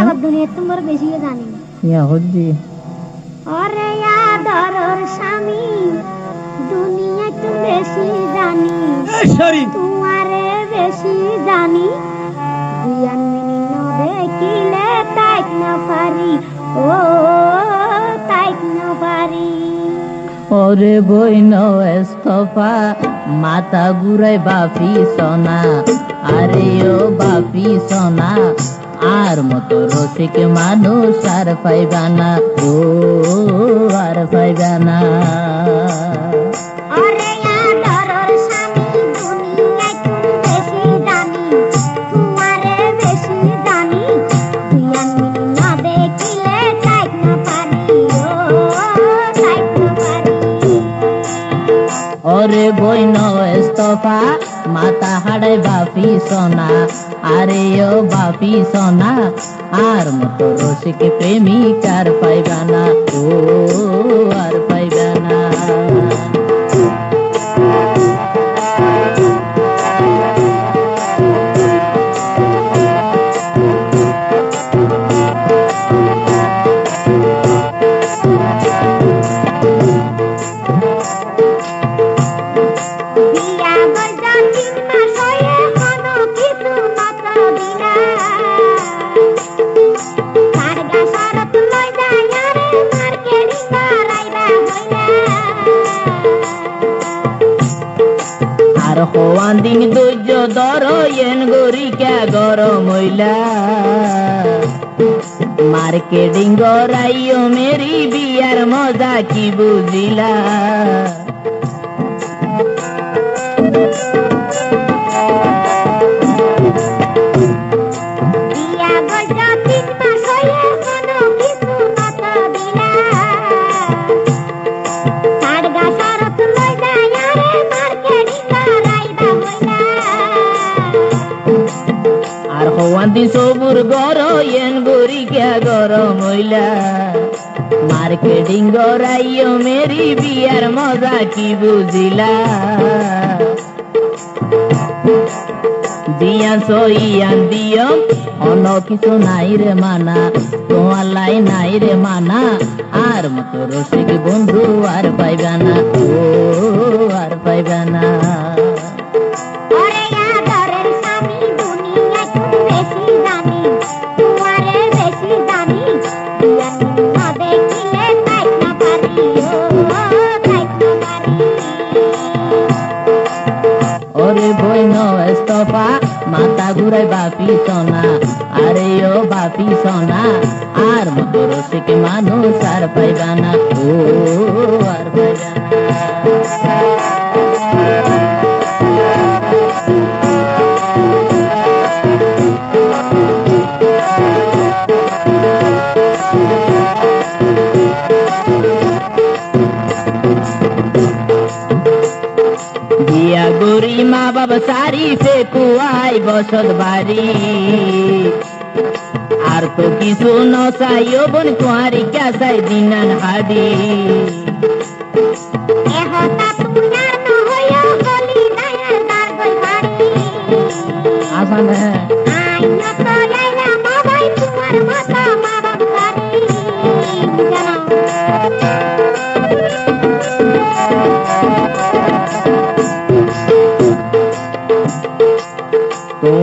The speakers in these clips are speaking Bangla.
আবার দুনিয়া তোমার বন্ধু জানি। ইয়া হজ্জি। ওরে আদরর স্বামী দুনিয়া একটু বেশি জানি। সরি তোমারে বেশি জানি। দেখিলে তাইক না পারি। ও না পারি। ওরে বই এস্তফা মাতা গুরাই বাপি সনা। আরে ও বাপি সনা আর মতো রসিক মানুষ আর পাইবা না। ও আর পাইবা এস্তফা মাতা হাড়ায় বাপি সনা। আরে ও বাপি সনা, আর মতো রসিক প্রেমিক আর পাইবা না। ও আর পাইবা দিন ধৈর্য ধর, এন গরি কে গরম হইলা। মার্কেটিং গরাইও মেরি, বিয়ার মজা কি বুঝিলা? গর এন গরি কে গরম হইলা। মার্কেটিং গরাইও মেরি বিয়ার মজা কি বুঝিলা? দিয়া সইয়ান দিও, অন্য কিছু নাই রে মানা, তোমার লাই নাই রে মানা, আর মতো রসিক বন্ধু আর পাইবা না। ও ও বাপি সোনা আর মতো রসিক মানুষ আর পাইবা না ও আর পাইবা না বিয়া গরি মা বাবা সারি ফে কুয়াই বসত বাড়ি আর তো কিছু নসাই বোন কুয়ারি ক্যাসাই দিনান হাডি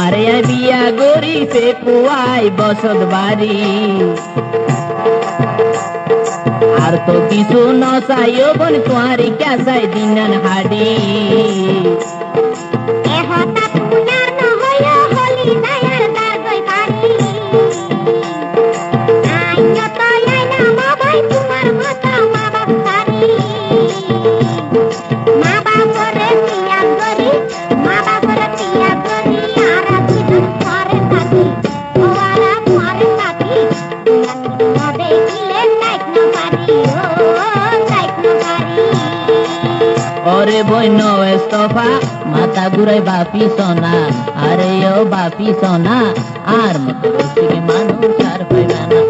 তোমারে বিয়া গরি সে কুয়াই বসত বাড়ি। আর তো কিছু নসাইও বোন তোমারি ক্যাসাই দিনান হাডি। এ তুনার ওরে বই নো এস্তফা, মাথা ঘুরাই বাপি সোনা। আরে ও বাপি সোনা, আর মতো মানুষ